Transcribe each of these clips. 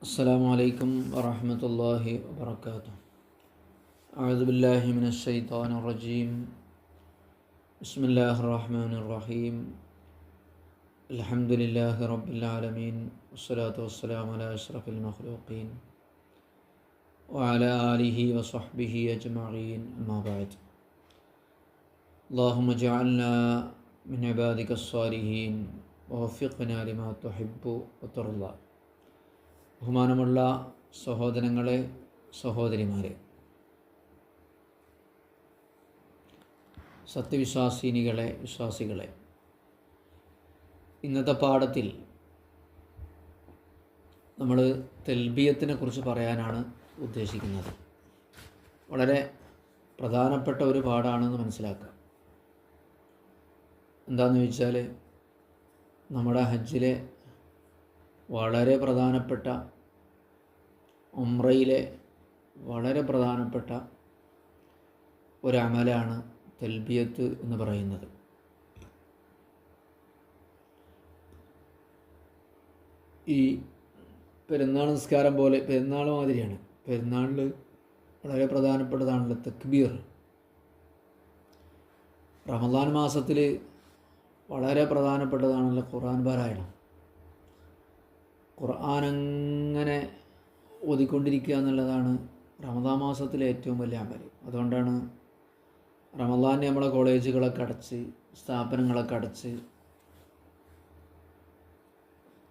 السلام عليكم ورحمة الله وبركاته. أعوذ بالله من الشيطان الرجيم. بسم الله الرحمن الرحيم. الحمد لله رب العالمين والصلاة والسلام على أشرف المخلوقين وعلى آله وصحبه أجمعين. أما بعد اللهم اجعلنا من عبادك الصالحين ووفقنا لما تحب وترضى. ബഹുമാനമുള്ള സഹോദരങ്ങളെ സഹോദരിമാരെ സത്യവിശ്വാസിനികളെ വിശ്വാസികളെ ഇന്നത്തെ പാഠത്തിൽ നമ്മൾ തെൽബിയത്തിനെ കുറിച്ച് പറയാനാണ് ഉദ്ദേശിക്കുന്നത്. വളരെ പ്രധാനപ്പെട്ട ഒരു പാഠാണെന്ന് മനസ്സിലാക്കുക എന്താണെന്ന് ചോദിച്ചാൽ നമ്മുടെ ഹജ്ജിലെ വളരെ പ്രധാനപ്പെട്ട ഉംറയിലെ വളരെ പ്രധാനപ്പെട്ട ഒരമലാണ് തെൽബിയത്ത് എന്ന് പറയുന്നത്. ഈ പെരുന്നാൾ നിസ്കാരം പോലെ പെരുന്നാൾ മാതിരിയാണ്. പെരുന്നാളിൽ വളരെ പ്രധാനപ്പെട്ടതാണല്ലോ തക്ബീർ. റമദാൻ മാസത്തിൽ വളരെ പ്രധാനപ്പെട്ടതാണല്ലോ ഖുർആൻ പാരായണം. ഖുർആൻ അങ്ങനെ ഓതിക്കൊണ്ടിരിക്കുക എന്നുള്ളതാണ് റമദാ മാസത്തിലെ ഏറ്റവും വലിയ അമൽ അതുകൊണ്ടാണ് റമദാൻ നമ്മളെ കോളേജുകളൊക്കെ അടച്ച് സ്ഥാപനങ്ങളൊക്കെ അടച്ച്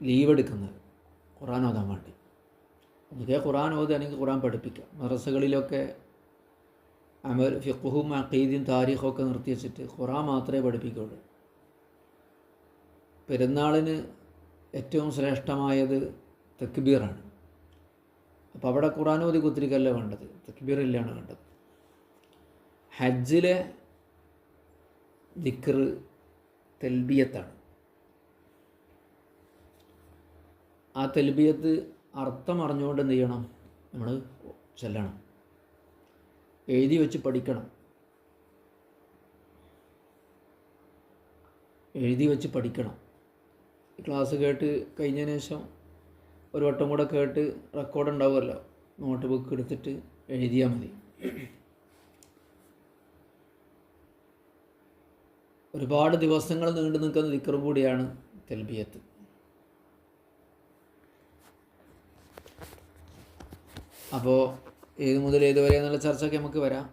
ലീവ് എടുക്കുന്നത് ഖുർആൻ ഓതാൻ വേണ്ടി. ഒന്നുകിൽ ഖുർആൻ അല്ലെങ്കിൽ ഖുർആൻ പഠിപ്പിക്കാം മദ്രസകളിലൊക്കെ അമൽ ഫിഖുഹും അഖീദും താരീഖും നിർത്തി വെച്ചിട്ട് ഖുറാൻ മാത്രമേ പഠിപ്പിക്കുകയുള്ളൂ. പെരുന്നാളിന് ഏറ്റവും ശ്രേഷ്ഠമായത് തക്ബീറാണ്. അപ്പോൾ അവിടെ ഖുറാനോതി കുത്തിരിക്കല്ല വേണ്ടത്? തക്ബീറില്ലാണ് വേണ്ടത്? ഹജ്ജിലെ ദിക്ർ തെൽബിയത്താണ്. ആ തെൽബിയത്ത് അർത്ഥം അറിഞ്ഞുകൊണ്ട് എന്ത് ചെയ്യണം? നമ്മൾ ചെല്ലണം. എഴുതി വെച്ച് പഠിക്കണം. എഴുതി വെച്ച് പഠിക്കണം. ക്ലാസ് കേട്ട് കഴിഞ്ഞതിന് ശേഷം ഒരു വട്ടം കൂടെ കേട്ട് റെക്കോർഡ് ഉണ്ടാവുമല്ലോ. നോട്ട് ബുക്ക് എടുത്തിട്ട് എഴുതിയാൽ മതി. ഒരുപാട് ദിവസങ്ങൾ നീണ്ടു നിൽക്കുന്ന ദിക്കർ കൂടിയാണ് തെൽബിയത്ത്. അപ്പോൾ ഏത് മുതൽ ഏത് വരെ എന്നുള്ള ചർച്ചയൊക്കെ നമുക്ക് വരാം.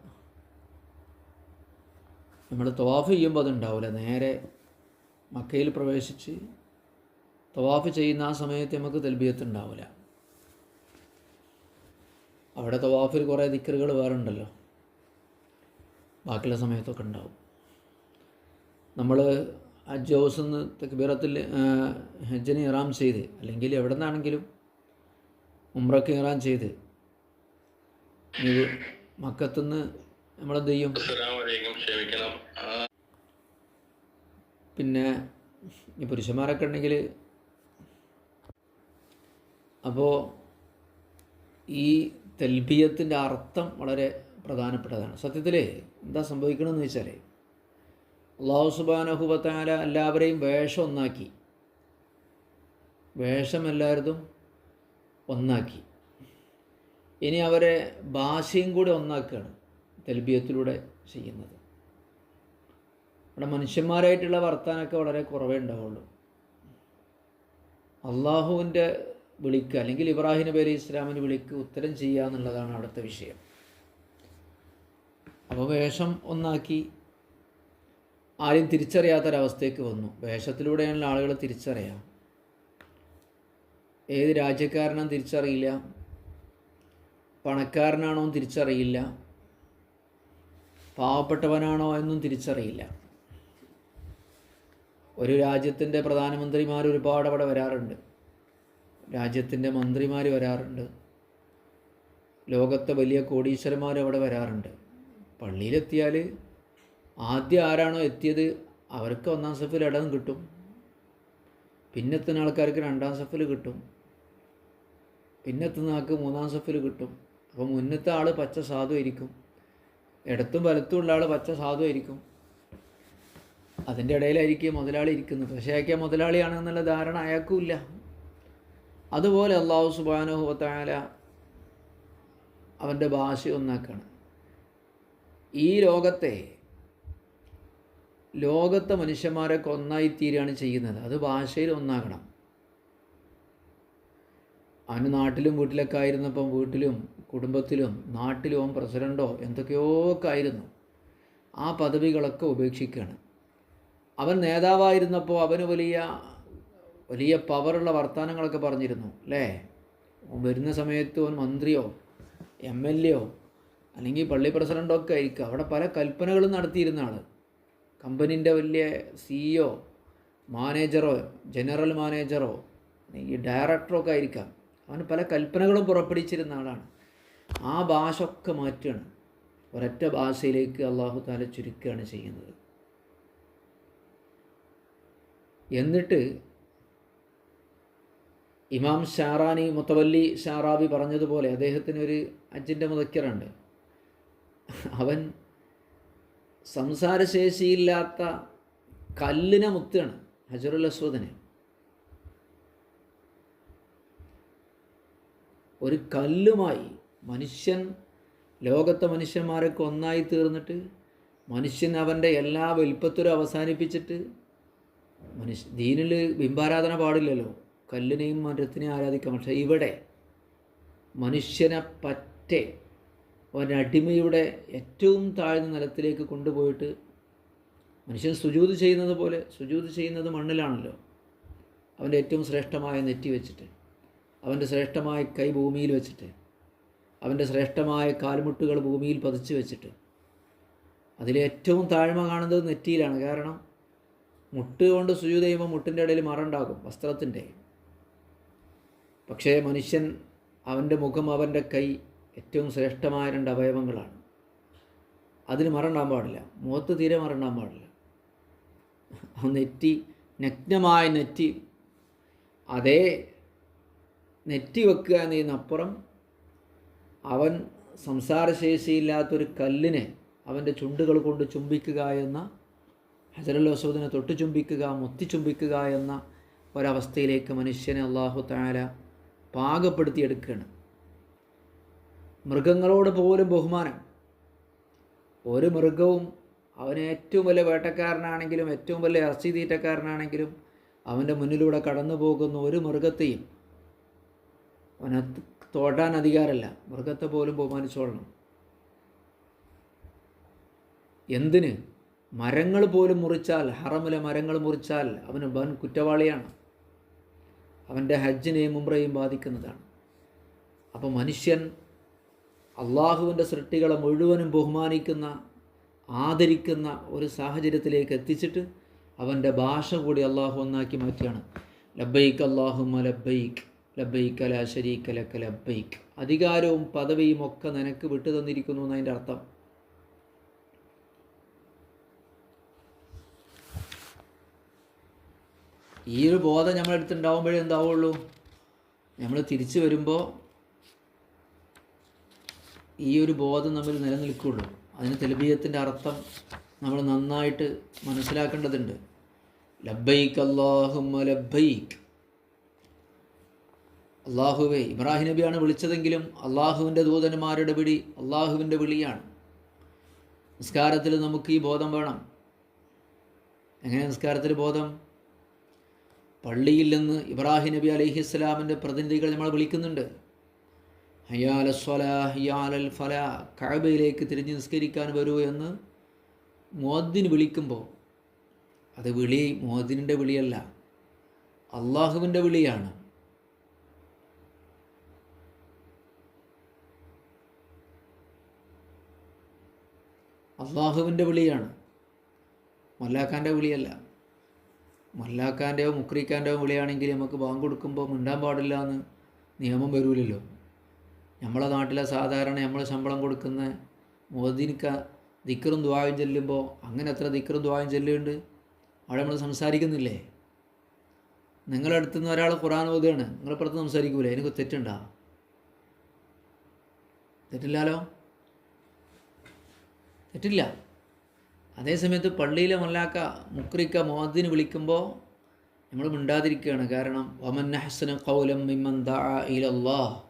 നമ്മൾ തോഫ് ചെയ്യുമ്പോൾ അതുണ്ടാവില്ല നേരെ മക്കയിൽ പ്രവേശിച്ച് തവാഫ് ചെയ്യുന്ന ആ സമയത്ത് നമുക്ക് തെൽബിയത്ത് ഉണ്ടാവില്ല അവിടെ തവാഫിൽ കുറേ ദിക്കറുകൾ വേറെ ഉണ്ടല്ലോ. ബാക്കിയുള്ള സമയത്തൊക്കെ ഉണ്ടാവും. നമ്മൾ ഹജ്ജ് ഹൗസ് നിന്ന് തെക്ബീറത്തിൽ ഹജ്ജിന് ഇറാം ചെയ്ത് അല്ലെങ്കിൽ എവിടെ നിന്നാണെങ്കിലും ഉമ്രക്ക് ഇറാം ചെയ്ത് ഇത് മക്കത്തുനിന്ന് നമ്മളെന്ത് ചെയ്യും? പിന്നെ ഈ പുരുഷന്മാരൊക്കെ ഉണ്ടെങ്കിൽ അപ്പോൾ ഈ തെൽബിയത്തിന്റെ അർത്ഥം വളരെ പ്രധാനപ്പെട്ടതാണ്. സത്യത്തിൽ എന്താ സംഭവിക്കണമെന്ന് വെച്ചാൽ അള്ളാഹു സുബാനഹുബത്താല എല്ലാവരെയും വേഷം ഒന്നാക്കി. വേഷം എല്ലാവരതും ഒന്നാക്കി. ഇനി അവരെ ഭാഷയും കൂടി ഒന്നാക്കുകയാണ് തെൽബിയത്തിലൂടെ ചെയ്യുന്നത്. അവിടെ മനുഷ്യന്മാരായിട്ടുള്ള വർത്താനമൊക്കെ വളരെ കുറവേ ഉണ്ടാവുള്ളൂ. അള്ളാഹുവിന്റെ വിളിക്ക് അല്ലെങ്കിൽ ഇബ്രാഹിം നബി അലൈഹി ഇസ്ലാമിന് വിളിക്ക് ഉത്തരം ചെയ്യുക എന്നുള്ളതാണ് അവിടുത്തെ വിഷയം. അപ്പോൾ വേഷം ഒന്നാക്കി ആരും തിരിച്ചറിയാത്തൊരവസ്ഥയ്ക്ക് വന്നു. വേഷത്തിലൂടെയാണ് ആളുകൾ തിരിച്ചറിയാം. ഏത് രാജ്യക്കാരനാണെന്ന് തിരിച്ചറിയില്ല. പണക്കാരനാണോ തിരിച്ചറിയില്ല. പാവപ്പെട്ടവനാണോ എന്നും തിരിച്ചറിയില്ല. ഒരു രാജ്യത്തിന്റെ പ്രധാനമന്ത്രിമാർ ഒരുപാട് അവിടെ വരാറുണ്ട്. രാജ്യത്തിന്റെ മന്ത്രിമാർ വരാറുണ്ട്. ലോകത്തെ വലിയ കോടീശ്വരന്മാർ അവിടെ വരാറുണ്ട്. പള്ളിയിലെത്തിയാൽ ആദ്യം ആരാണോ എത്തിയത് അവർക്ക് ഒന്നാം സഫിൽ ഇടം കിട്ടും. പിന്നെത്തുന്ന ആൾക്കാർക്ക് രണ്ടാം സഫിൽ കിട്ടും. പിന്നെത്തുന്ന ആൾക്ക് മൂന്നാം സഫിൽ കിട്ടും. അപ്പോൾ മുന്നത്തെ ആൾ പച്ച സാധു ആയിരിക്കും. ഇടത്തും വലത്തും ഉള്ള ആൾ പച്ച സാധു ആയിരിക്കും. അതിന്റെ ഇടയിലായിരിക്കും മുതലാളി ഇരിക്കുന്നത്. പക്ഷേ അയാൾക്ക് മുതലാളിയാണെന്നുള്ള ധാരണ അയാൾക്കും ഇല്ല. അതുപോലെ അള്ളാഹു സുബാനുഹുവത്തായ അവന്റെ ഭാഷ ഒന്നാക്കാണ്. ഈ ലോകത്തെ ലോകത്തെ മനുഷ്യന്മാരൊക്കെ ഒന്നായി തീരുകയാണ് ചെയ്യുന്നത്. അത് ഭാഷയിൽ ഒന്നാകണം. അവന് നാട്ടിലും വീട്ടിലൊക്കെ ആയിരുന്നപ്പം വീട്ടിലും കുടുംബത്തിലും നാട്ടിലും അവൻ പ്രസിഡന്റോ എന്തൊക്കെയോ ഒക്കെ ആയിരുന്നു ആ പദവികളൊക്കെ ഉപേക്ഷിക്കുകയാണ് അവൻ നേതാവായിരുന്നപ്പോൾ അവന് വലിയ വലിയ പവറുള്ള വർത്തമാനങ്ങളൊക്കെ പറഞ്ഞിരുന്നു അല്ലേ? വരുന്ന സമയത്ത് ഓൻ മന്ത്രിയോ എം എൽ എയോ അല്ലെങ്കിൽ പള്ളി പ്രസിഡന്റോ ഒക്കെ ആയിരിക്കും. അവിടെ പല കൽപ്പനകളും നടത്തിയിരുന്ന ആൾ കമ്പനീന്റെ വലിയ സിഇഒ മാനേജറോ ജനറൽ മാനേജറോ അല്ലെങ്കിൽ ഡയറക്ടറോ ഒക്കെ ആയിരിക്കാം. അവന് പല കൽപ്പനകളും പുറപ്പെടുവിച്ചിരുന്ന ആളാണ്. ആ ഭാഷ ഒക്കെ മാറ്റുകയാണ്. ഒരൊറ്റ ഭാഷയിലേക്ക് അള്ളാഹു താല ചുരുക്കുകയാണ് ചെയ്യുന്നത്. എന്നിട്ട് ഇമാം ഷാറാനി മുത്തവല്ലി ഷാറാബി പറഞ്ഞതുപോലെ അദ്ദേഹത്തിന് ഒരു അജിന്റെ മുതക്കറുണ്ട് അവൻ സംസാരശേഷിയില്ലാത്ത കല്ലിനെ മുത്താണ് ഹജറുൽ അസ്വദിനെ. ഒരു കല്ലുമായി മനുഷ്യൻ ലോകത്തെ മനുഷ്യന്മാരൊക്കെ ഒന്നായി തീർന്നിട്ട് മനുഷ്യൻ അവന്റെ എല്ലാ വലിപ്പത്തിലും അവസാനിപ്പിച്ചിട്ട് മനുഷ്യ ദീനിൽ ബിംബാരാധന പാടില്ലല്ലോ. കല്ലിനെയും മരത്തിനെയും ആരാധിക്കാം. പക്ഷേ ഇവിടെ മനുഷ്യനെ പറ്റെ ഒരടിമയുടെ ഏറ്റവും താഴ്ന്ന നിലത്തിലേക്ക് കൊണ്ടുപോയിട്ട് മനുഷ്യൻ സുജൂത് ചെയ്യുന്നത് പോലെ സുജൂത് ചെയ്യുന്നത് മണ്ണിലാണല്ലോ. അവന്റെ ഏറ്റവും ശ്രേഷ്ഠമായ നെറ്റി വെച്ചിട്ട് അവന്റെ ശ്രേഷ്ഠമായ കൈ ഭൂമിയിൽ വെച്ചിട്ട് അവന്റെ ശ്രേഷ്ഠമായ കാൽമുട്ടുകൾ ഭൂമിയിൽ പതിച്ചു വെച്ചിട്ട്. അതിലേറ്റവും താഴ്മ കാണുന്നത് നെറ്റിയിലാണ്. കാരണം മുട്ട് കൊണ്ട് സുജൂത് ചെയ്യുമ്പോൾ മുട്ടിന്റെ ഇടയിൽ മറുണ്ടാകും വസ്ത്രത്തിന്റെ. പക്ഷേ മനുഷ്യൻ അവന്റെ മുഖം അവന്റെ കൈ ഏറ്റവും ശ്രേഷ്ഠമായ രണ്ട് അവയവങ്ങളാണ്. അതിന് മറണ്ടാൻ പാടില്ല. മുഖത്ത് തീരെ മറണ്ടാൻ പാടില്ല. നെറ്റി നഗ്നമായ നെറ്റി അതേ നെറ്റി വെക്കുക എന്നതിനപ്പുറം അവൻ സംസാരശേഷിയില്ലാത്തൊരു കല്ലിനെ അവന്റെ ചുണ്ടുകൾ കൊണ്ട് ചുംബിക്കുക എന്ന ഹജറുൽ വസൂദിനെ തൊട്ട് ചുംബിക്കുക മുത്തി ചുംബിക്കുക എന്ന ഒരവസ്ഥയിലേക്ക് മനുഷ്യനെ അള്ളാഹു താല പാകപ്പെടുത്തിയെടുക്കുകയാണ്. മൃഗങ്ങളോട് പോലും ബഹുമാനം. ഒരു മൃഗവും അവൻ ഏറ്റവും വലിയ വേട്ടക്കാരനാണെങ്കിലും ഏറ്റവും വലിയ ഇറച്ചി തീറ്റക്കാരനാണെങ്കിലും അവന്റെ മുന്നിലൂടെ കടന്നു പോകുന്ന ഒരു മൃഗത്തെയും അവനെ തൊടാൻ അധികാരമല്ല. മൃഗത്തെ പോലും ബഹുമാനിച്ചോളണം. എന്തിന്? മരങ്ങൾ പോലും മുറിച്ചാൽ ഹറമിലെ മരങ്ങൾ മുറിച്ചാൽ അവന് വൻ കുറ്റവാളിയാണ്. അവന്റെ ഹജ്ജിനെയും ഉംറയും ബാധിക്കുന്നതാണ്. അപ്പോൾ മനുഷ്യൻ അള്ളാഹുവിന്റെ സൃഷ്ടികളെ മുഴുവനും ബഹുമാനിക്കുന്ന ആദരിക്കുന്ന ഒരു സാഹചര്യത്തിലേക്ക് എത്തിച്ചിട്ട് അവന്റെ ഭാഷ കൂടി അള്ളാഹു ഒന്നാക്കി മാറ്റിയാണ്. ലബൈക്ക് അള്ളാഹുമ ലബൈക്ക് ലബൈക്ക് അല ശരീക്ക് ലക്ക ലബൈക്ക് അധികാരവും പദവിയും ഒക്കെ നിനക്ക് വിട്ടു തന്നിരിക്കുന്നു എന്നതിന്റെ അർത്ഥം ഈ ഒരു ബോധം നമ്മൾ എടുത്തുണ്ടാവുമ്പോഴേ എന്താവുള്ളൂ? നമ്മൾ തിരിച്ചു വരുമ്പോൾ ഈ ഒരു ബോധം നമ്മൾ നിലനിൽക്കുള്ളൂ. അതിന് തെലുബീയത്തിന്റെ അർത്ഥം നമ്മൾ നന്നായിട്ട് മനസ്സിലാക്കേണ്ടതുണ്ട്. ലബൈക്ക് അള്ളാഹുമ്മ ലബൈക്ക് അള്ളാഹുവേ ഇബ്രാഹിം നബിയാണ് വിളിച്ചതെങ്കിലും അള്ളാഹുവിന്റെ ദൂതന്മാരുടെ വിളി അള്ളാഹുവിന്റെ വിളിയാണ്. നിസ്കാരത്തിൽ നമുക്ക് ഈ ബോധം വേണം. എങ്ങനെ നിസ്കാരത്തിൽ ബോധം? പള്ളിയിൽ നിന്ന് ഇബ്രാഹിം നബി അലൈഹി ഇസ്ലാമിന്റെ പ്രതിനിധികൾ നമ്മൾ വിളിക്കുന്നുണ്ട്. ഹയ്യാല സ്വലാ ഹയ്യാലൽ ഫല കഅബയിലേക്ക് തിരിഞ്ഞ് നിസ്കരിക്കാൻ വരൂ എന്ന് മോദിന് വിളിക്കുമ്പോൾ അത് വിളി മോദിനിന്റെ വിളിയല്ല അള്ളാഹുവിന്റെ വിളിയാണ്. അള്ളാഹുവിന്റെ വിളിയാണ്. മല്ലാക്കാന്റെ വിളിയല്ല. മല്ലാക്കാന്റെയോ മുക്രിക്കാന്റെയോ വിളിയാണെങ്കിൽ നമുക്ക് ബാങ്ക് കൊടുക്കുമ്പോൾ മിണ്ടാൻ പാടില്ല എന്ന് നിയമം വരൂലല്ലോ. നമ്മളെ നാട്ടിലെ സാധാരണ നമ്മൾ ശമ്പളം കൊടുക്കുന്ന മോദിനിക്ക ദിക്കറും ദ്വായും ചെല്ലുമ്പോൾ അങ്ങനെ എത്ര ദിക്കറും ദ്വായും ചെല്ലുന്നുണ്ട്? അവിടെ നമ്മൾ സംസാരിക്കുന്നില്ലേ? നിങ്ങളുടെ അടുത്ത് ഒരാൾ ഖുറാൻ ഓതുകയാണ് നിങ്ങളപ്പുറത്ത് സംസാരിക്കൂലേ? എനിക്ക് തെറ്റുണ്ടോ? തെറ്റില്ലാലോ? തെറ്റില്ല. അതേസമയത്ത് പള്ളിയിലെ മല്ലാക്ക മുക്രിക്ക മോദിന് വിളിക്കുമ്പോൾ നമ്മൾ മിണ്ടാതിരിക്കുകയാണ്. കാരണം വമൻ ഹസന കൗലം മിമ്മൻ ദാ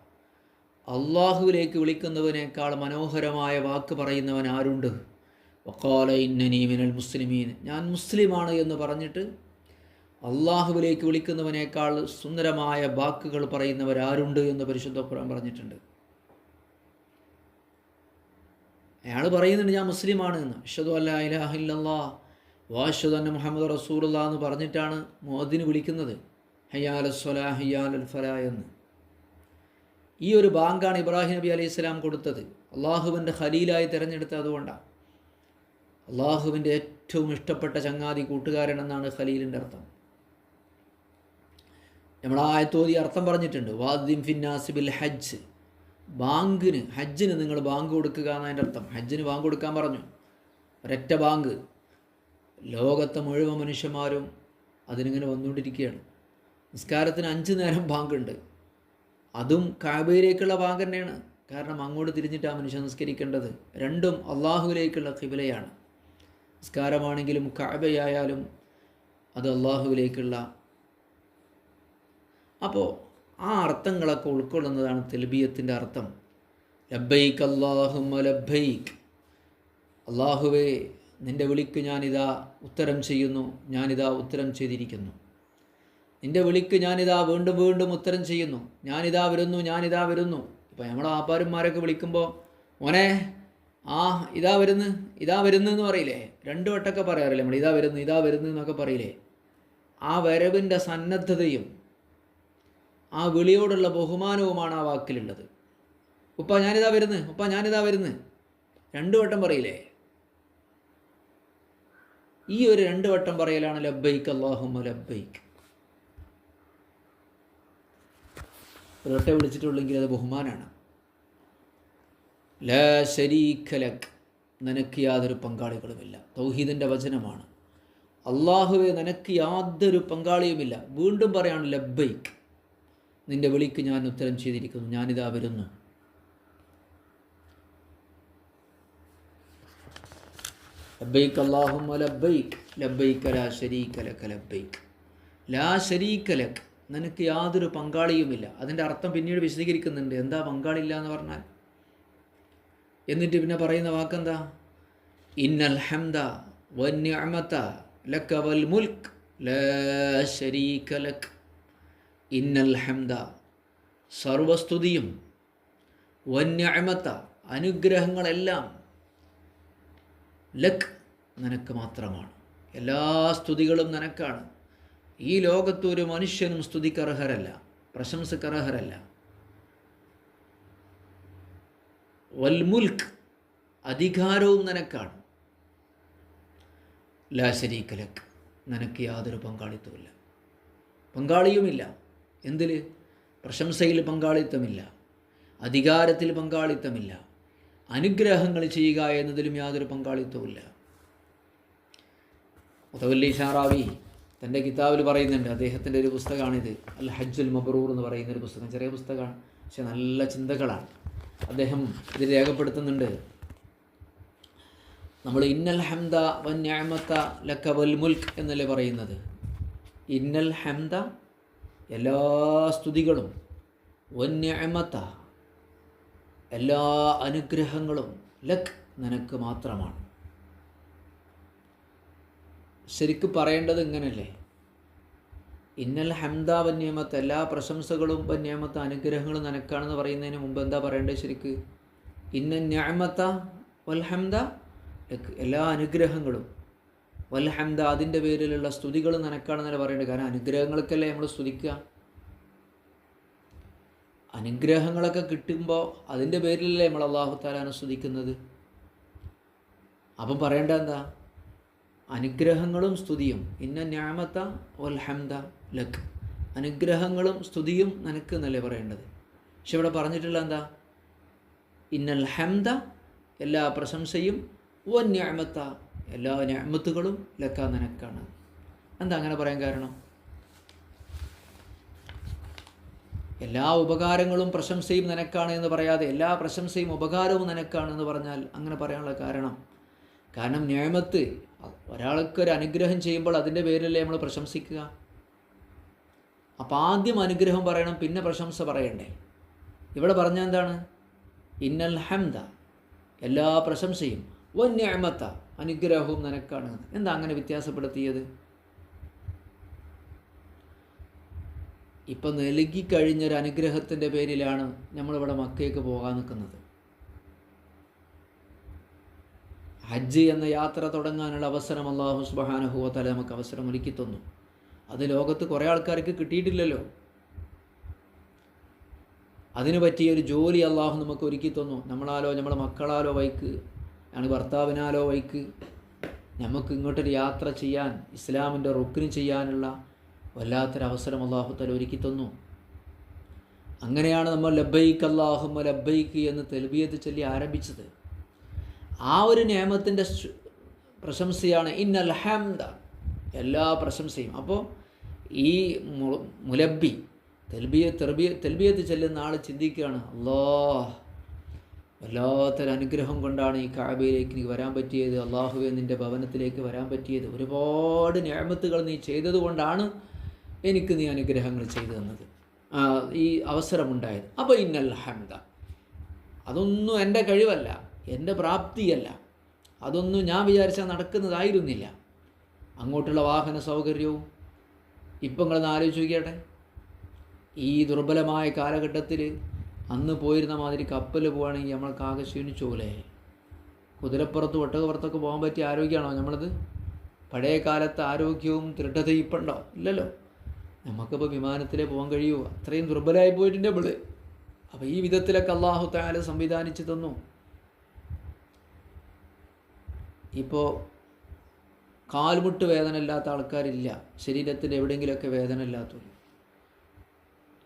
അള്ളാഹുവിലേക്ക് വിളിക്കുന്നവനേക്കാൾ മനോഹരമായ വാക്ക് പറയുന്നവൻ ആരുണ്ട്? വക്കാല ഇന്നനി മിനൽ മുസ്ലിമീൻ. ഞാൻ മുസ്ലിമാണ് എന്ന് പറഞ്ഞിട്ട് അള്ളാഹുവിലേക്ക് വിളിക്കുന്നവനേക്കാൾ സുന്ദരമായ വാക്കുകൾ പറയുന്നവരാരുണ്ട് എന്ന് പരിശുദ്ധ ഖുർആൻ പറഞ്ഞിട്ടുണ്ട്. അയാൾ പറയുന്നുണ്ട് ഞാൻ മുസ്ലിമാണ് എന്ന്. അഷദു അല്ലാ ഇലാഹില്ലാ വാഷദ് അന്ന മുഹമ്മദ് റസൂലുള്ള എന്ന് പറഞ്ഞിട്ടാണ് മോദിന് വിളിക്കുന്നത്. ഹയ്യാൽ സ്വലാ ഹയ്യാൽ ഫല എന്ന്. ഈ ഒരു ബാങ്കാണ് ഇബ്രാഹിം നബി അലൈഹി സ്വലാം കൊടുത്തത്. അള്ളാഹുവിന്റെ ഖലീലായി തിരഞ്ഞെടുത്തത് അതുകൊണ്ടാണ്. അള്ളാഹുവിന്റെ ഏറ്റവും ഇഷ്ടപ്പെട്ട ചങ്ങാതി കൂട്ടുകാരൻ എന്നാണ് ഖലീലിന്റെ അർത്ഥം. നമ്മൾ ആയത്തോതി അർത്ഥം പറഞ്ഞിട്ടുണ്ട്. വാദ്യം ഫിന്നാസിബിൽ ഹജ്ജ്. ബാങ്കിന് ഹജ്ജിന് നിങ്ങൾ ബാങ്ക് കൊടുക്കുക എന്നതിന്റെ അർത്ഥം. ഹജ്ജിന് ബാങ്ക് കൊടുക്കാൻ പറഞ്ഞു. ഒരൊറ്റ ബാങ്ക്. ലോകത്തെ മുഴുവൻ മനുഷ്യന്മാരും അതിനിങ്ങനെ വന്നുകൊണ്ടിരിക്കുകയാണ്. നിസ്കാരത്തിന് അഞ്ച് നേരം ബാങ്കുണ്ട്. അതും കാബയിലേക്കുള്ള ബാങ്ക് തന്നെയാണ്. കാരണം അങ്ങോട്ട് തിരിഞ്ഞിട്ടാണ് മനുഷ്യൻ നിസ്കരിക്കേണ്ടത്. രണ്ടും അള്ളാഹുവിലേക്കുള്ള കിബിലയാണ് നിസ്കാരമാണെങ്കിലും കാബയായാലും അത് അള്ളാഹുവിലേക്കുള്ള. അപ്പോൾ ആ അർത്ഥങ്ങളൊക്കെ ഉൾക്കൊള്ളുന്നതാണ് തെൽബിയത്തിന്റെ അർത്ഥം. ലബ്ബൈക്ക് അള്ളാഹുമ്മ ലബ്ബൈക്ക്. അള്ളാഹുവേ നിന്റെ വിളിക്ക് ഞാനിതാ ഉത്തരം ചെയ്യുന്നു ഞാനിതാ ഉത്തരം ചെയ്തിരിക്കുന്നു. നിന്റെ വിളിക്ക് ഞാനിതാ വീണ്ടും വീണ്ടും ഉത്തരം ചെയ്യുന്നു ഞാനിതാ വരുന്നു ഞാനിതാ വരുന്നു. ഇപ്പോൾ നമ്മളെ ആപ്പാരന്മാരൊക്കെ വിളിക്കുമ്പോൾ മോനെ ആ ഇതാ വരുന്നു ഇതാ വരുന്നു എന്ന് പറയില്ലേ? രണ്ടു വട്ടമൊക്കെ പറയാറില്ലേ നമ്മൾ ഇതാ വരുന്നു ഇതാ വരുന്നു എന്നൊക്കെ പറയില്ലേ? ആ വരവിന്റെ സന്നദ്ധതയും ആ വിളിയോടുള്ള ബഹുമാനവുമാണ് ആ വാക്കിലുള്ളത്. ഉപ്പ ഞാനിതാ വരുന്നു. ഉപ്പ ഞാനിതാ വരുന്നു. രണ്ടു വട്ടം പറയില്ലേ? ഈ ഒരു രണ്ട് വട്ടം പറയലാണ് ലബ്ബൈക്ക് അള്ളാഹു ലബ്ബൈക്ക്. ഒരൊട്ടെ വിളിച്ചിട്ടുള്ളെങ്കിൽ അത് ബഹുമാനാണ്. ലാ നിനക്ക് യാതൊരു പങ്കാളികളുമില്ല. തൗഹീദിന്റെ വചനമാണ്. അള്ളാഹുവെ നിനക്ക് യാതൊരു പങ്കാളിയുമില്ല. വീണ്ടും പറയാണ് ലബ്ബൈക്ക്. നിന്റെ വിളിക്ക് ഞാൻ ഉത്തരം ചെയ്തിരിക്കുന്നു. ഞാനിതാ വരുന്നു. ലബ്ബൈക്ക് അള്ളാഹുമ്മ ലബ്ബൈക്ക് ലബ്ബൈക്ക് ലാ ശരീക്ക ലക്ക ലബ്ബൈക്ക്. ലാ ശരീക്ക ലക്ക് നിനക്ക് യാതൊരു പങ്കാളിയുമില്ല. അതിന്റെ അർത്ഥം പിന്നീട് വിശദീകരിക്കുന്നുണ്ട്. എന്താ പങ്കാളില്ല എന്ന് പറഞ്ഞാൽ? എന്നിട്ട് പിന്നെ പറയുന്ന വാക്കെന്താ? ഇന്നൽ ഹംദ വന്യമത ലക്കവൽ വൽ മുൽക്ക് ലാ ശരീക്ക ലക്. ഇന്നൽ ഹംദ. സർവസ്തുതിയും വന്യമത്ത അനുഗ്രഹങ്ങളെല്ലാം ലക് നിനക്ക് മാത്രമാണ്. എല്ലാ സ്തുതികളും നിനക്കാണ്. ഈ ലോകത്ത് ഒരു മനുഷ്യനും സ്തുതിക്കർഹരല്ല പ്രശംസക്കർഹരല്ല. വൽമുൽക്ക് അധികാരവും നിനക്കാണ്. ലാ കലക്ക് ലക്. നിനക്ക് യാതൊരു പങ്കാളിത്തവുമില്ല. പങ്കാളിയുമില്ല. എന്തിൽ പ്രശംസയിൽ പങ്കാളിത്തമില്ല അധികാരത്തിൽ പങ്കാളിത്തമില്ല അനുഗ്രഹങ്ങൾ ചെയ്യുക എന്നതിലും യാതൊരു പങ്കാളിത്തവുമില്ല. മുതവല്ലി ഷാറാവി തന്റെ കിതാബിൽ പറയുന്നുണ്ട് അദ്ദേഹത്തിന്റെ ഒരു പുസ്തകമാണിത് അൽ ഹജ്ജുൽ മബറൂർ എന്ന് പറയുന്ന ഒരു പുസ്തകം ചെറിയ പുസ്തകമാണ് പക്ഷെ നല്ല ചിന്തകളാണ്. അദ്ദേഹം ഇത് രേഖപ്പെടുത്തുന്നുണ്ട് നമ്മൾ ഇന്നൽ ഹംദ വൻ ഞാമത്ത ലക്ക വൽ മുൽക്ക് എന്നല്ലേ പറയുന്നത്? ഇന്നൽ ഹംദ എല്ലാ സ്തുതികളും വന്യമത്ത എല്ലാ അനുഗ്രഹങ്ങളും ലക് നിനക്ക് മാത്രമാണ്. ശരിക്ക് പറയേണ്ടത് ഇങ്ങനല്ലേ? ഇന്നൽ ഹംദ വന്യമത്ത് എല്ലാ പ്രശംസകളും വന്യമത്ത അനുഗ്രഹങ്ങളും നിനക്കാണെന്ന് പറയുന്നതിന് മുമ്പ് എന്താ പറയേണ്ടത് ശരിക്ക്? ഇന്ന ഞാമത്ത വൽഹംദ ലക് എല്ലാ അനുഗ്രഹങ്ങളും വൽഹംദ അതിന്റെ പേരിലുള്ള സ്തുതികൾ നിനക്കാണെന്നല്ലേ പറയേണ്ടത്. കാരണം അനുഗ്രഹങ്ങൾക്കല്ലേ നമ്മൾ സ്തുതിക്കുക. അനുഗ്രഹങ്ങളൊക്കെ കിട്ടുമ്പോൾ അതിന്റെ പേരിലല്ലേ നമ്മൾ അള്ളാഹു താലാനെ സ്തുതിക്കുന്നത്. അപ്പം പറയേണ്ട എന്താ? അനുഗ്രഹങ്ങളും സ്തുതിയും. ഇന്ന ഞാമത്ത വൽഹംദ ലക്ക് അനുഗ്രഹങ്ങളും സ്തുതിയും നിനക്ക് എന്നല്ലേ പറയേണ്ടത്. പക്ഷെ ഇവിടെ പറഞ്ഞിട്ടുള്ള എന്താ? ഇന്നൽ ഹംദ എല്ലാ പ്രശംസയും വൻ ഞാമത്ത എല്ലാ ഞാമത്തുകളും ലക്ക നിനക്കാണ്. എന്താ അങ്ങനെ പറയാൻ കാരണം? എല്ലാ ഉപകാരങ്ങളും പ്രശംസയും നിനക്കാണ് എന്ന് പറയാതെ എല്ലാ പ്രശംസയും ഉപകാരവും നിനക്കാണ് എന്ന് പറഞ്ഞാൽ അങ്ങനെ പറയാനുള്ള കാരണം. കാരണം ഞാമത്ത് ഒരാൾക്ക് ഒരു അനുഗ്രഹം ചെയ്യുമ്പോൾ അതിന്റെ പേരിലല്ലേ നമ്മൾ പ്രശംസിക്കുക? അപ്പോൾ ആദ്യം അനുഗ്രഹം പറയണം പിന്നെ പ്രശംസ പറയണ്ടേ. ഇവിടെ പറഞ്ഞ എന്താണ്? ഇന്നൽ ഹംദ എല്ലാ പ്രശംസയും. വന്യമത്ത അനുഗ്രഹവും നിനക്കാണ്. എന്താ അങ്ങനെ വ്യത്യാസപ്പെടുത്തിയത്? ഇപ്പം നൽകിക്കഴിഞ്ഞൊരു അനുഗ്രഹത്തിന്റെ പേരിലാണ് നമ്മളിവിടെ മക്കയ്ക്ക് പോകാൻ നിൽക്കുന്നത്. ഹജ്ജ് എന്ന യാത്ര തുടങ്ങാനുള്ള അവസരം അള്ളാഹു സുബാനഹുവത്തല നമുക്ക് അവസരം ഒരുക്കി തന്നു. അത് ലോകത്ത് കുറേ ആൾക്കാർക്ക് കിട്ടിയിട്ടില്ലല്ലോ. അതിനു പറ്റിയ ഒരു ജോലി അള്ളാഹു നമുക്ക് ഒരുക്കി തന്നു. നമ്മളാലോ നമ്മുടെ മക്കളാലോ വൈക്ക് ആണ് ഭർത്താവിനാലോ വൈക്ക് നമുക്ക് ഇങ്ങോട്ടൊരു യാത്ര ചെയ്യാൻ ഇസ്ലാമിന്റെ റുക്കിന് ചെയ്യാനുള്ള വല്ലാത്തൊരവസരം അള്ളാഹു തല ഒരുക്കി തന്നു. അങ്ങനെയാണ് നമ്മൾ ലബൈക്ക് അള്ളാഹുമ ലബൈക്ക് എന്ന് തെൽബിയത്ത് ചൊല്ലി ആരംഭിച്ചത്. ആ ഒരു നിയമത്തിന്റെ പ്രശംസയാണ് ഇന്നൽ ഹംദ. എല്ലാ പ്രശംസയും. അപ്പോൾ ഈ മുലബി തെൽബിയ തെർബിയ തെൽബിയത്ത് ചെല്ലുന്ന ആൾ ചിന്തിക്കുകയാണ് അല്ലാ വല്ലാത്തൊരു അനുഗ്രഹം കൊണ്ടാണ് ഈ കാബയിലേക്ക് നീ വരാൻ പറ്റിയത്. അള്ളാഹുവെ നിന്റെ ഭവനത്തിലേക്ക് വരാൻ പറ്റിയത്. ഒരുപാട് ഞാമത്തുകൾ നീ ചെയ്തതുകൊണ്ടാണ് എനിക്ക് നീ അനുഗ്രഹങ്ങൾ ചെയ്തു തന്നത്. ഈ അവസരമുണ്ടായത്. അപ്പോൾ ഇന്നൽ ഹംദ. അതൊന്നും എന്റെ കഴിവല്ല എന്റെ പ്രാപ്തിയല്ല. അതൊന്നും ഞാൻ വിചാരിച്ചാൽ നടക്കുന്നതായിരുന്നില്ല. അങ്ങോട്ടുള്ള വാഹന സൗകര്യവും ഇപ്പം നിങ്ങളൊന്ന് ആലോചിച്ച് നോക്കിയാട്ടെ. ഈ ദുർബലമായ കാലഘട്ടത്തിൽ അന്ന് പോയിരുന്ന മാതിരി കപ്പൽ പോവുകയാണെങ്കിൽ നമ്മൾക്ക് ആകെ പോലെ കുതിരപ്പുറത്ത് ഒട്ടകപ്പുറത്തൊക്കെ പോകാൻ പറ്റിയ ആരോഗ്യമാണോ നമ്മളത്? പഴയ കാലത്ത് ആരോഗ്യവും ദൃഢതയും ഇപ്പം ഉണ്ടോ? ഇല്ലല്ലോ. നമുക്കിപ്പോൾ വിമാനത്തിലേ പോകാൻ കഴിയുമോ അത്രയും ദുർബലമായി പോയിട്ടുണ്ട് നമ്മൾ അപ്പോൾ ഈ വിധത്തിലൊക്കെ അള്ളാഹു താല സംവിധാനിച്ചു തന്നു. ഇപ്പോൾ കാൽമുട്ട് വേദന ഇല്ലാത്ത ആൾക്കാരില്ല. ശരീരത്തിൽ എവിടെയെങ്കിലുമൊക്കെ വേദന ഇല്ലാത്തവർ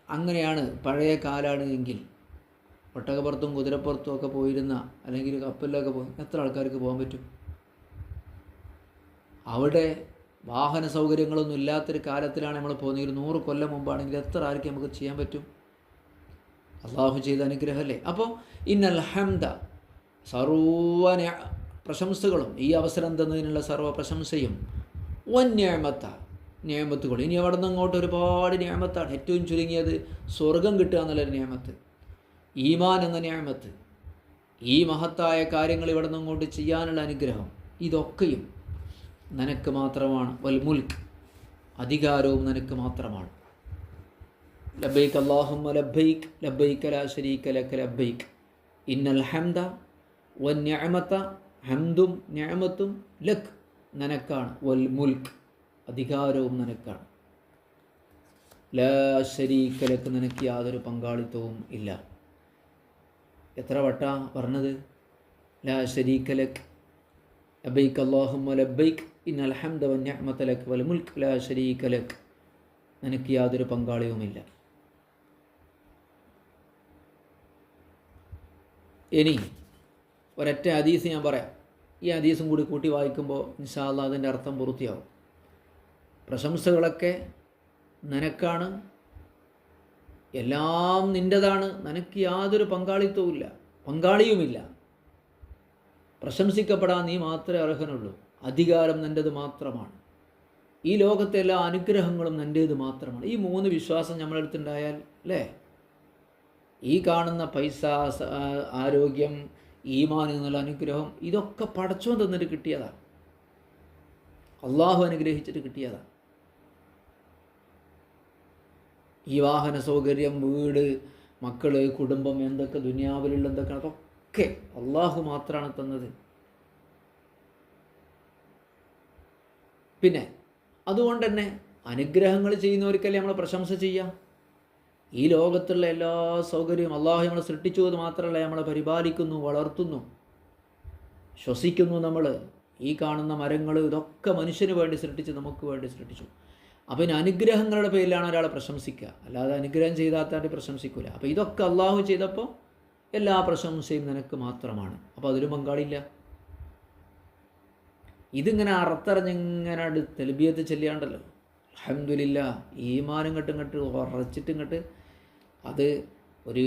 അങ്ങനെയാണ് പഴയ കാലാണ് എങ്കിൽ ഒട്ടകപ്പുറത്തും കുതിരപ്പുറത്തും ഒക്കെ പോയിരുന്ന അല്ലെങ്കിൽ കപ്പലിലൊക്കെ പോയി എത്ര ആൾക്കാർക്ക് പോകാൻ പറ്റും? അവിടെ വാഹന സൗകര്യങ്ങളൊന്നും ഇല്ലാത്തൊരു കാലത്തിലാണ് നമ്മൾ പോകുന്നത്. ഒരു നൂറ് കൊല്ലം മുമ്പാണെങ്കിൽ എത്ര ആർക്ക് നമുക്ക് ചെയ്യാൻ പറ്റും? അള്ളാഹു ചെയ്ത അനുഗ്രഹമല്ലേ? അപ്പോൾ ഇന്നൽ ഹംദ സർവ പ്രശംസകളും ഈ അവസരം തന്നതിനുള്ള സർവ പ്രശംസയും വന്യാമത്ത നിയമത്തുകൾ. ഇനി അവിടെ നിന്ന് അങ്ങോട്ട് ഒരുപാട് നിയമത്താണ്. ഏറ്റവും ചുരുങ്ങിയത് സ്വർഗം കിട്ടുക എന്നുള്ളൊരു നിയമത്ത്. ഈമാൻ എന്ന ന്യായമത്ത് ഈ മഹത്തായ കാര്യങ്ങൾ ഇവിടെ നിന്ന് അങ്ങോട്ട് ചെയ്യാനുള്ള അനുഗ്രഹം ഇതൊക്കെയും നിനക്ക് മാത്രമാണ്. വൽ മുൽക്ക് അധികാരവും നിനക്ക് മാത്രമാണ്. ലബൈക്ക് അള്ളാഹുമ്മ ലബൈക്ക് ലബൈക്ക് ലാ ശരീക്ക ലക ലബൈക്ക് ഇന്നൽ ഹംദ വൻ ന്യായമത്ത ഹംദും ന്യായമത്തും ലക് നനക്കാണ്. വൽ മുൽക്ക് അധികാരവും നനക്കാണ്. ലാ ശരീക്ക ലക്ക് നിനക്ക് യാതൊരു പങ്കാളിത്തവും ഇല്ല. എത്ര വട്ട പറഞ്ഞത്? ലാ ശരീക ലക്. ലബൈക്ക് അള്ളാഹുമ്മ ലബൈക്ക് ഇന്നൽ ഹംദ വൻ നിഅമത ലക് വൽ മുൽക്ക് ലാ ശരീക ലക്. നിനക്ക് യാതൊരു പങ്കാളിയുമില്ല. ഇനി ഒരൊറ്റ ഹദീസ് ഞാൻ പറയാം. ഈ ഹദീസും കൂടി കൂട്ടി വായിക്കുമ്പോൾ ഇൻഷാല്ല അതിന്റെ അർത്ഥം പൂർത്തിയാവും. പ്രശംസകളൊക്കെ നിനക്കാണ് എല്ലാം നിന്റെതാണ് നിനക്ക് യാതൊരു പങ്കാളിത്തവുമില്ല പങ്കാളിയുമില്ല. പ്രശംസിക്കപ്പെടാൻ നീ മാത്രമേ അർഹനുള്ളൂ. അധികാരം നിന്റെത് മാത്രമാണ്. ഈ ലോകത്തെ എല്ലാ അനുഗ്രഹങ്ങളും നിന്റേത് മാത്രമാണ്. ഈ മൂന്ന് വിശ്വാസം നമ്മളെടുത്തുണ്ടായാൽ അല്ലേ? ഈ കാണുന്ന പൈസ ആരോഗ്യം ഈമാൻ എന്നുള്ള അനുഗ്രഹം ഇതൊക്കെ പടച്ചോൻ തന്നിട്ട് കിട്ടിയതാണ്. അള്ളാഹു അനുഗ്രഹിച്ചിട്ട് കിട്ടിയതാണ്. ഈ വാഹന സൗകര്യം വീട് മക്കൾ കുടുംബം എന്തൊക്കെ ദുനിയാവിലുള്ള എന്തൊക്കെ അതൊക്കെ അള്ളാഹു മാത്രമാണ് തന്നത്. പിന്നെ അതുകൊണ്ട് തന്നെ അനുഗ്രഹങ്ങൾ ചെയ്യുന്നവർക്കല്ലേ നമ്മൾ പ്രശംസ ചെയ്യാം? ഈ ലോകത്തുള്ള എല്ലാ സൗകര്യവും അള്ളാഹു നമ്മളെ സൃഷ്ടിച്ചു എന്ന് മാത്രമല്ല നമ്മളെ പരിപാലിക്കുന്നു വളർത്തുന്നു ശ്വസിക്കുന്നു നമ്മൾ ഈ കാണുന്ന മരങ്ങൾ ഇതൊക്കെ മനുഷ്യന് വേണ്ടി സൃഷ്ടിച്ച് നമുക്ക് വേണ്ടി സൃഷ്ടിച്ചു. അപ്പോൾ ഇനി അനുഗ്രഹങ്ങളുടെ പേരിലാണ് ഒരാളെ പ്രശംസിക്കുക. അല്ലാതെ അനുഗ്രഹം ചെയ്താത്താണ്ട് പ്രശംസിക്കില്ല അപ്പോൾ ഇതൊക്കെ അള്ളാഹു ചെയ്തപ്പോൾ എല്ലാ പ്രശംസയും നിനക്ക് മാത്രമാണ്. അപ്പോൾ അതിലും പങ്കാളില്ല ഇതിങ്ങനെ അറുത്തറിഞ്ഞിങ്ങനെ തെലിബിയത്ത് ചെല്ലിയാണ്ടല്ലോ. അഹമ്മദില്ല ഈമാനും കെട്ടും കെട്ട് ഉറച്ചിട്ട് അത് ഒരു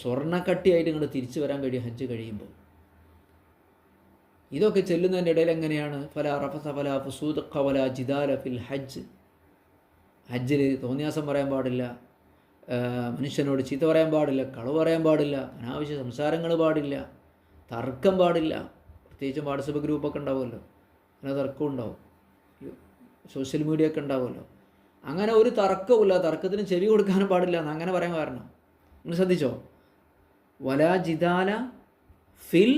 സ്വർണക്കട്ടിയായിട്ട് ഇങ്ങോട്ട് തിരിച്ചു വരാൻ കഴിയും ഹജ്ജ് കഴിയുമ്പോൾ ഇതൊക്കെ ചെല്ലുന്നതിന്റെ ഇടയിൽ എങ്ങനെയാണ്? ഫല റഫസ ഫല ഫുസൂദ് ഖവല ജിദാല ഫിൽ ഹജ്ജ്. ഹജ്ജിൽ തോന്നിയാസം പറയാൻ പാടില്ല മനുഷ്യനോട് ചീത്ത പറയാൻ പാടില്ല കളവ് പറയാൻ പാടില്ല അനാവശ്യ സംസാരങ്ങൾ പാടില്ല തർക്കം പാടില്ല. പ്രത്യേകിച്ചും വാട്സപ്പ് ഗ്രൂപ്പൊക്കെ ഉണ്ടാവുമല്ലോ അങ്ങനെ തർക്കം ഉണ്ടാവും. സോഷ്യൽ മീഡിയ ഒക്കെ ഉണ്ടാവുമല്ലോ. അങ്ങനെ ഒരു തർക്കവുമില്ല തർക്കത്തിന് ചെവി കൊടുക്കാനും പാടില്ല എന്ന് അങ്ങനെ പറയാൻ കാരണം. നിങ്ങൾ ശ്രദ്ധിച്ചോ? വലാ ജിദാല ഫിൽ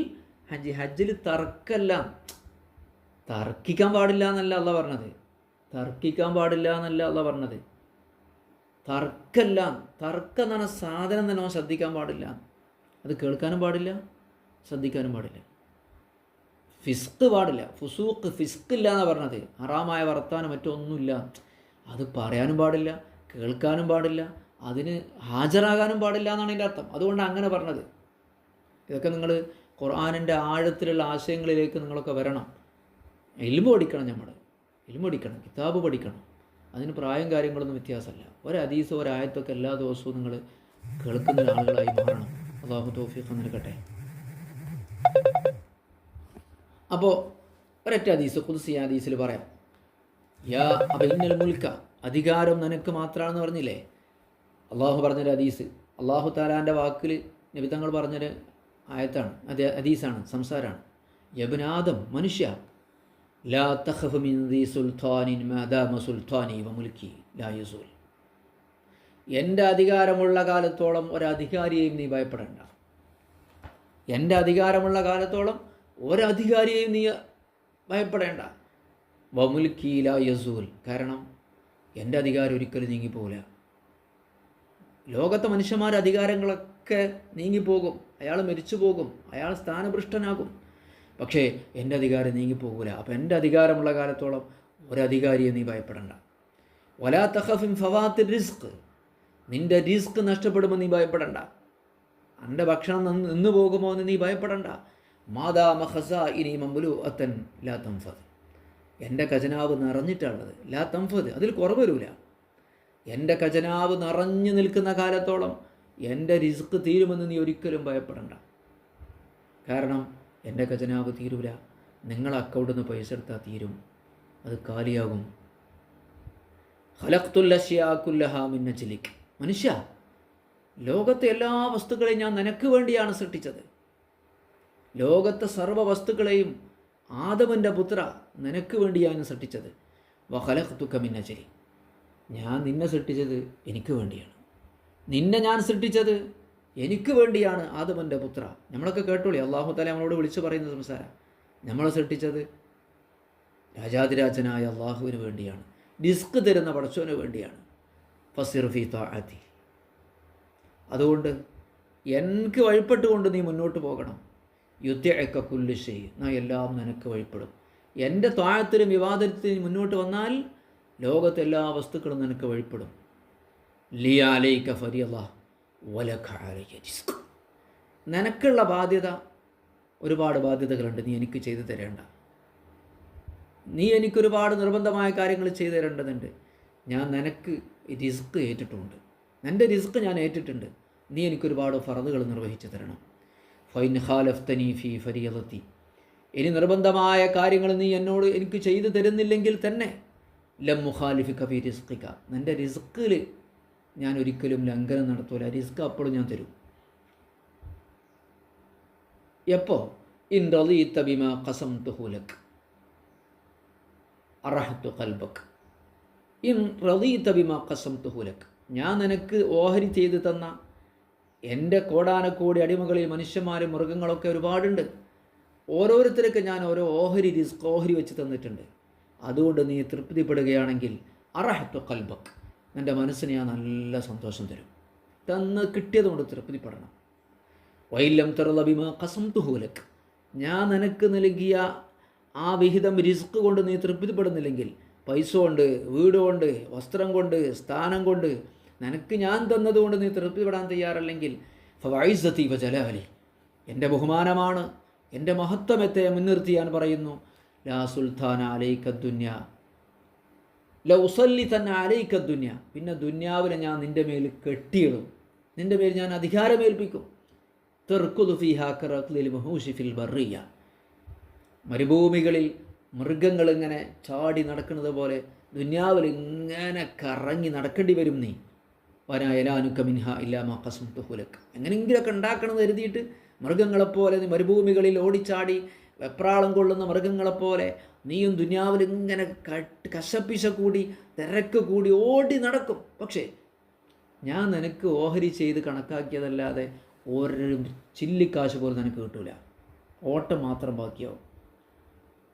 ഹജ്ജ്. ഹജ്ജിൽ തർക്കല്ല തർക്കിക്കാൻ പാടില്ല എന്നല്ല അല്ല പറഞ്ഞത്. തർക്കിക്കാൻ പാടില്ല എന്നല്ല അല്ല പറഞ്ഞത്. തർക്കല്ല. തർക്കം എന്ന് പറഞ്ഞ സാധനം തന്നെ അവൻ ശ്രദ്ധിക്കാൻ പാടില്ല. അത് കേൾക്കാനും പാടില്ല ശ്രദ്ധിക്കാനും പാടില്ല. ഫിസ്ക് പാടില്ല. ഫുസൂക്ക് ഫിസ്ക് ഇല്ല എന്നാണ് പറഞ്ഞത്. ഹറാമായ വർത്താനം മറ്റൊന്നുമില്ല അത് പറയാനും പാടില്ല കേൾക്കാനും പാടില്ല അതിന് ഹാജരാകാനും പാടില്ല എന്നാണ് എന്റെ അർത്ഥം. അതുകൊണ്ട് അങ്ങനെ പറഞ്ഞത്. ഇതൊക്കെ നിങ്ങൾ ഖുർആാനിന്റെ ആഴത്തിലുള്ള ആശയങ്ങളിലേക്ക് നിങ്ങളൊക്കെ വരണം. എൽമ പഠിക്കണം നമ്മൾ എൽമ പഠിക്കണം കിതാബ് പഠിക്കണം. അതിന് പ്രായം കാര്യങ്ങളൊന്നും വ്യത്യാസമല്ല. ഒരു ഒരായത്തൊക്കെ എല്ലാ ദിവസവും നിങ്ങൾ കേൾക്കുന്ന ആളുകളായി മാറണം. അള്ളാഹു തോഫിക്ക് നൽകട്ടെ. അപ്പോൾ ഒരൊറ്റ ഹദീസ് കുതിസിയ ഹദീസിൽ പറയാം. യാ അബിൽ മുൽക്ക അധികാരം നിനക്ക് മാത്രമാണെന്ന് പറഞ്ഞില്ലേ? അള്ളാഹു പറഞ്ഞൊരു ഹദീസ്. അള്ളാഹു താലാന്റെ വാക്കിൽ നബിതങ്ങൾ പറഞ്ഞൊരു ആയത്താണ് അത് ഹദീസാണ് സംസാരമാണ് യബനാദം മനുഷ്യ ലാ തഹഫ് മിൻ ദി സുൽത്താനിൻ മാദാമ സുൽത്താനി വ മുൽക്കി ലാ യസൂൽ. എന്റെ അധികാരമുള്ള കാലത്തോളം ഒരധികാരിയെയും നീ ഭയപ്പെടേണ്ട. എന്റെ അധികാരമുള്ള കാലത്തോളം ഒരധികാരിയെയും നീ ഭയപ്പെടേണ്ട. വമുൽക്കീല യസൂൽ. കാരണം എന്റെ അധികാരം ഒരിക്കലും നീങ്ങിപ്പോകില്ല ലോകത്തെ മനുഷ്യന്മാരുടെ അധികാരങ്ങളൊക്കെ നീങ്ങിപ്പോകും. അയാൾ മരിച്ചു പോകും അയാൾ സ്ഥാനഭൃഷ്ടനാകും പക്ഷേ എന്റെ അധികാരം നീങ്ങിപ്പോകില്ല അപ്പോൾ എന്റെ അധികാരമുള്ള കാലത്തോളം ഒരധികാരിയെ നീ ഭയപ്പെടണ്ട. വലാ തഹഫിൻ ഫവാത്ത് റിസ്ക്. നിന്റെ റിസ്ക് നഷ്ടപ്പെടുമ്പോൾ നീ ഭയപ്പെടണ്ട. എന്റെ ഭക്ഷണം നിന്ന് പോകുമോ എന്ന് നീ ഭയപ്പെടണ്ട. മാതാ മഹസ ഇനി മമ്പുലു അത്തൻ ലാ തംഫത് എന്റെ ഖജനാവ് നിറഞ്ഞിട്ടാണത് ലാ തംഫത് അതിൽ കുറവ് എന്റെ ഖജനാവ് നിറഞ്ഞു നിൽക്കുന്ന കാലത്തോളം എന്റെ റിസ്ക് തീരുമെന്ന് നീ ഒരിക്കലും ഭയപ്പെടണ്ട. കാരണം എന്റെ ഖജനാവ് തീരൂല. നിങ്ങൾ അക്കൗണ്ടിൽ നിന്ന് പൈസ എടുത്താൽ തീരും. അത് കാലിയാകും. ചിലിക് മനുഷ്യ ലോകത്തെ എല്ലാ വസ്തുക്കളെയും ഞാൻ നിനക്ക് വേണ്ടിയാണ് സൃഷ്ടിച്ചത്. ലോകത്തെ സർവ വസ്തുക്കളെയും ആദമന്റെ പുത്ര നിനക്ക് വേണ്ടിയാണ് സൃഷ്ടിച്ചത്. വഹലഖ്തുക്കമിന്ന ഞാൻ നിന്നെ സൃഷ്ടിച്ചത് എനിക്ക് വേണ്ടിയാണ്. നിന്നെ ഞാൻ സൃഷ്ടിച്ചത് എനിക്ക് വേണ്ടിയാണ് ആദമന്റെ പുത്ര. നമ്മളൊക്കെ കേട്ടോളി അള്ളാഹു തല നമ്മളോട് വിളിച്ചു പറയുന്ന സംസാരം. നമ്മളെ സൃഷ്ടിച്ചത് രാജാതിരാജനായ അള്ളാഹുവിന് വേണ്ടിയാണ്. ഡിസ്ക് തരുന്ന പടച്ചോന് വേണ്ടിയാണ്. ഫസിർഫി താഴത്തി അതുകൊണ്ട് എനിക്ക് വഴിപ്പെട്ടുകൊണ്ട് നീ മുന്നോട്ട് പോകണം. യുദ്ധയൊക്കെ കുല്ലു ചെയ്യും നാ എല്ലാം നിനക്ക് വഴിപ്പെടും. എന്റെ താഴത്തിലും വിവാദത്തിലും മുന്നോട്ട് വന്നാൽ ലോകത്തെല്ലാ വസ്തുക്കളും നിനക്ക് വഴിപ്പെടും. ലിയാലൈക്ക നിനക്കുള്ള ബാധ്യത ഒരുപാട് ബാധ്യതകളുണ്ട്. നീ എനിക്ക് ചെയ്തു തരേണ്ട. നീ എനിക്കൊരുപാട് നിർബന്ധമായ കാര്യങ്ങൾ ചെയ്തു തരേണ്ടതുണ്ട്. ഞാൻ നിനക്ക് റിസ്ക് ഏറ്റിട്ടുണ്ട്. എന്റെ റിസ്ക് ഞാൻ ഏറ്റിട്ടുണ്ട്. നീ എനിക്കൊരുപാട് ഫറതുകൾ നിർവഹിച്ചു തരണം. ഫൈൻ ഹാലഫ്തനി ഫി ഫരിയലത്തി ഇനി നിർബന്ധമായ കാര്യങ്ങൾ നീ എന്നോട് എനിക്ക് ചെയ്തു തരുന്നില്ലെങ്കിൽ തന്നെ ലം മുഹാലിഫി കബി റിസ്ക്കിക്ക നിന്റെ റിസ്ക്കിൽ ഞാൻ ഒരിക്കലും ലംഘനം നടത്തൂല. റിസ്ക് അപ്പോഴും ഞാൻ തരും. എപ്പോ? ഇൻ ഇൻ ഞാൻ നിനക്ക് ഓഹരി ചെയ്തു തന്ന എന്റെ കോടാനക്കോടി അടിമകളിൽ മനുഷ്യന്മാരും മൃഗങ്ങളൊക്കെ ഒരുപാടുണ്ട്. ഓരോരുത്തർക്ക് ഞാൻ ഓരോ ഓഹരി റിസ്ക് ഓഹരി വെച്ച് തന്നിട്ടുണ്ട്. അതുകൊണ്ട് നീ തൃപ്തിപ്പെടുകയാണെങ്കിൽ അറഹത്തു കൽബക് നിന്റെ മനസ്സിന് ഞാൻ നല്ല സന്തോഷം തരും. തന്ന് കിട്ടിയതുകൊണ്ട് തൃപ്തിപ്പെടണം. വൈലം തെറലഭിമ കസം തുഹൂലക്ക് ഞാൻ നിനക്ക് നൽകിയ ആ വിഹിതം റിസ്ക് കൊണ്ട് നീ തൃപ്തിപ്പെടുന്നില്ലെങ്കിൽ പൈസ കൊണ്ട് വീട് കൊണ്ട് വസ്ത്രം കൊണ്ട് സ്ഥാനം കൊണ്ട് നിനക്ക് ഞാൻ തന്നതുകൊണ്ട് നീ തൃപ്തിപ്പെടാൻ തയ്യാറല്ലെങ്കിൽ ഫൈസത്തി ജലാലി എന്റെ ബഹുമാനമാണ് എന്റെ മഹത്വമത്തെ മുൻനിർത്തി ഞാൻ പറയുന്നു. ലാ സുൽത്താൻ അലൈക്ക ദുന്യ. ലൗസല്ലി തന്നെ അലയിക്ക ദുന്യ പിന്നെ ദുന്യാവിനെ ഞാൻ നിന്റെ മേൽ കെട്ടിയിടും. നിന്റെ മേൽ ഞാൻ അധികാരമേൽപ്പിക്കും. തെർക്കുദു ഫിഹാ കറഖ്ലിൽ മഹൂഷിഫിൽ ബറിയ മരുഭൂമികളിൽ മൃഗങ്ങൾ ഇങ്ങനെ ചാടി നടക്കുന്നത് പോലെ ദുന്യാവിൽ ഇങ്ങനെ കറങ്ങി നടക്കേണ്ടി വരും നീ. വനായലാനുക്ക മിൻഹ ഇല്ലാമ കസും തുഹുലക്ക് എങ്ങനെയെങ്കിലുമൊക്കെ ഉണ്ടാക്കണമെന്ന് കരുതിയിട്ട് മൃഗങ്ങളെപ്പോലെ മരുഭൂമികളിൽ ഓടിച്ചാടി വെപ്രാളം കൊള്ളുന്ന മൃഗങ്ങളെപ്പോലെ നീയും ദുനിയാവിൽ ഇങ്ങനെ കശപ്പിശ കൂടി തിരക്ക് കൂടി ഓടി നടക്കും. പക്ഷേ ഞാൻ നിനക്ക് ഓഹരി ചെയ്ത് കണക്കാക്കിയതല്ലാതെ ഒരു ചില്ലിക്കാശ് പോലും നിനക്ക് കിട്ടൂല. ഓട്ടം മാത്രം ബാക്കിയാവും.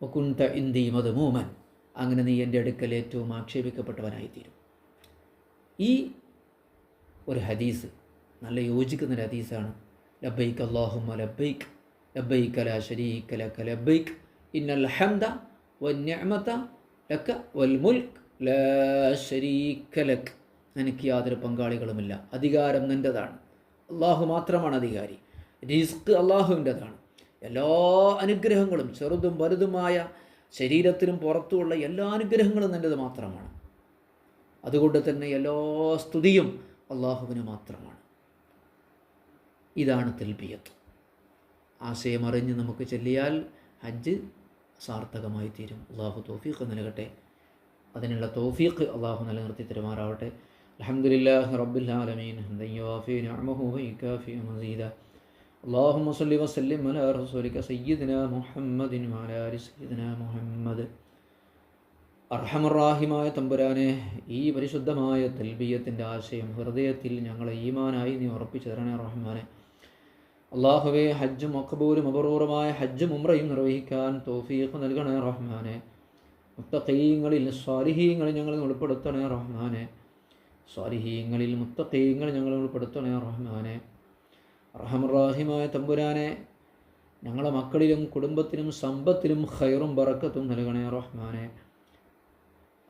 ഒക്കുണ്ട ഇന്തി മതമൂമൻ അങ്ങനെ നീ എന്റെ അടുക്കൽ ഏറ്റവും ആക്ഷേപിക്കപ്പെട്ടവനായിത്തീരും. ഈ ഒരു ഹദീസ് നല്ല യോജിക്കുന്ന ഒരു ഹദീസാണ്. ലബൈക്ക് അള്ളാഹുമ ലബൈക്ക് ലബൈക്ക് ലാ ശരീക ലക ലബൈക്ക് ഇന്നൽ ഹംദ വന്നിഅമത ലക്ക വൽ മുൽക്ക് ലാ ശരീക ലക്. എനിക്ക് യാതൊരു പങ്കാളികളുമില്ല. അധികാരം നിന്റെതാണ് അള്ളാഹു മാത്രമാണ് അധികാരി. റിസ്ക് അള്ളാഹുവിന്റെതാണ് എല്ലാ അനുഗ്രഹങ്ങളും ചെറുതും വലുതുമായ ശരീരത്തിനും പുറത്തുമുള്ള എല്ലാ അനുഗ്രഹങ്ങളും നിന്റെത് മാത്രമാണ്. അതുകൊണ്ട് തന്നെ എല്ലാ സ്തുതിയും അള്ളാഹുവിന് മാത്രമാണ്. ഇതാണ് തെൽബിയത്ത്. ആശയമറിഞ്ഞ് നമുക്ക് ചെല്ലിയാൽ ഹജ്ജ് സാർത്ഥകമായി തീരും അള്ളാഹു തോഫീഖ് നൽകട്ടെ അതിനുള്ള തോഫീഖ് അള്ളാഹു നിലനിർത്തി തരുമാറാവട്ടെ അലഹമുല്ലാഹി റബ്ബുലാലമീൻ ഹംദയ്യാഫി നഅമഹു വൈകാഫി മസീദ اللهم صل وسلم على رسولك سيدنا محمد وعلى آل سيدنا محمد അർഹമറാഹിമായ തമ്പുരാനെ ഈ പരിശുദ്ധമായ തൽബീയത്തിൻ്റെ ആശയം ഹൃദയത്തിൽ ഞങ്ങളെ ഈമാനായി നീ ഉറപ്പിച്ചു തരണേ റഹ്മാനെ അള്ളാഹുവെ ഹജ്ജും മക്കബൂലും അപൂർവമായ ഹജ്ജും ഉമ്രയും നിർവഹിക്കാൻ തോഫീഖ് നൽകണേ റഹ്മാനെ. മുത്തഖീങ്ങളിൽ സ്വാലിഹീങ്ങളിൽ ഞങ്ങൾ ഉൾപ്പെടുത്തണേ റഹ്മാനെ. സ്വാലിഹീങ്ങളിൽ മുത്തഖീങ്ങൾ ഞങ്ങൾ ഉൾപ്പെടുത്തണേ റഹ്മാനെ. റഹമുറാഹിമായ തമ്പുരാനെ ഞങ്ങളെ മക്കളിലും കുടുംബത്തിലും സമ്പത്തിലും ഖൈറും ബറക്കത്തും നൽകണേ റഹ്മാനെ.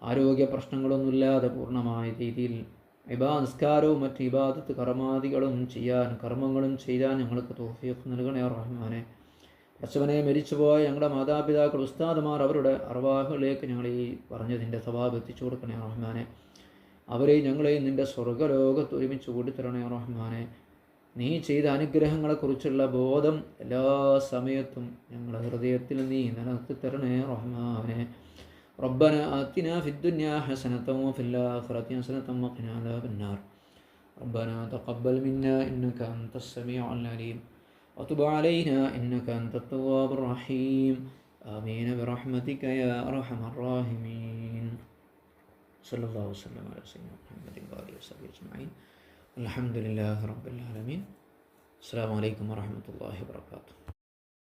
ആരോഗ്യ പ്രശ്നങ്ങളൊന്നുമില്ലാതെ പൂർണമായ രീതിയിൽ ഇബാ നിസ്കാരവും മറ്റ് ഇബാദത്ത് കർമാദികളും ചെയ്യാൻ കർമ്മങ്ങളും ചെയ്യാൻ ഞങ്ങൾക്ക് തോഫിയൊക്കെ നൽകണേ റഹ്മാനെ. പശവനെ മരിച്ചുപോയ ഞങ്ങളുടെ മാതാപിതാക്കൾ ഉസ്താദുമാർ അവരുടെ അർവാഹുകളിലേക്ക് ഞങ്ങൾ ഈ പറഞ്ഞതിന്റെ സ്വഭാവം എത്തിച്ചു കൊടുക്കണേ റഹ്മാനെ. അവരെ ഞങ്ങളെയും നിന്റെ സ്വർഗലോകത്ത് ഒരുമിച്ച് കൂടിത്തരണേ റഹ്മാനെ. നീ ചെയ്ത അനുഗ്രഹങ്ങളെക്കുറിച്ചുള്ള ബോധം എല്ലാ സമയത്തും ഞങ്ങളുടെ ഹൃദയത്തിൽ നീ നിലനിർത്തി തരണേ റഹ്മാനെ. ربنا آتنا في الدنيا حسنة وفي الآخرة حسنة وقنا عذاب النار. ربنا تقبل منا إنك أنت السميع العليم. وتب علينا إنك أنت التواب الرحيم. آمين برحمتك يا أرحم الراحمين. صلى الله وسلم على سيدنا محمد وآله وصحبه أجمعين. الحمد لله رب العالمين. السلام عليكم ورحمة الله وبركاته.